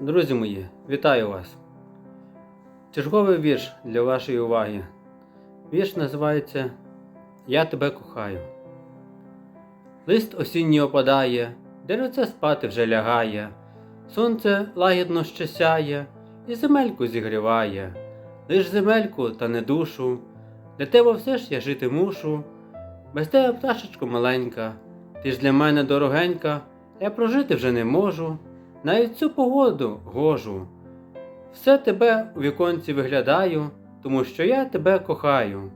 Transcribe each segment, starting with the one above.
Друзі мої, вітаю вас! Черговий вірш для вашої уваги. Вірш називається Я тебе кохаю. Лист осінній опадає, деревце спати вже лягає, сонце лагідно ще сяє і земельку зігріває. Лиш земельку та не душу, для тебе все ж я жити мушу. Без тебе, пташечко маленька, ти ж для мене дорогенька, я прожити вже не можу. Навіть цю погоду гожу. Все тебе у віконці виглядаю, тому що я тебе кохаю.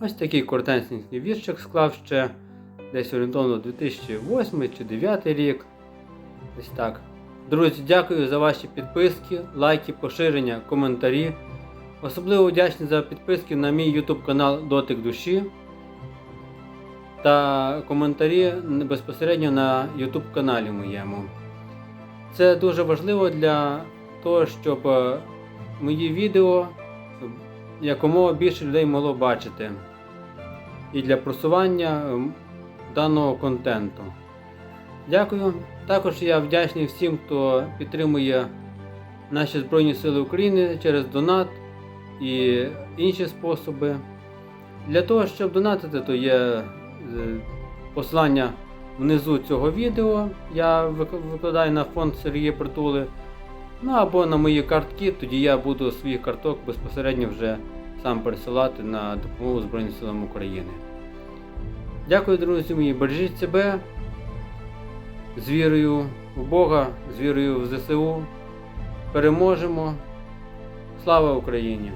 Ось такий коротенький віршик склав ще десь орієнтовно 2008 чи 2009 рік. Десь так. Друзі, дякую за ваші підписки, лайки, поширення, коментарі. Особливо вдячний за підписки на мій YouTube канал Дотик Душі та коментарі безпосередньо на YouTube каналі моєму. Це дуже важливо для того, щоб е, мої відео якомога більше людей могло бачити. І для просування е, даного контенту. Дякую. Також я вдячний всім, хто підтримує наші Збройні Сили України через донат і інші способи. Для того, щоб донатити, то є посилання внизу цього відео. Я викладаю на фонд Сергія Притули. Ну або на мої картки, тоді я буду своїх карток безпосередньо вже сам пересилати на допомогу Збройним силам України. Дякую, друзі мої, бережіть себе з вірою в Бога, з вірою в ЗСУ. Переможемо. Слава Україні!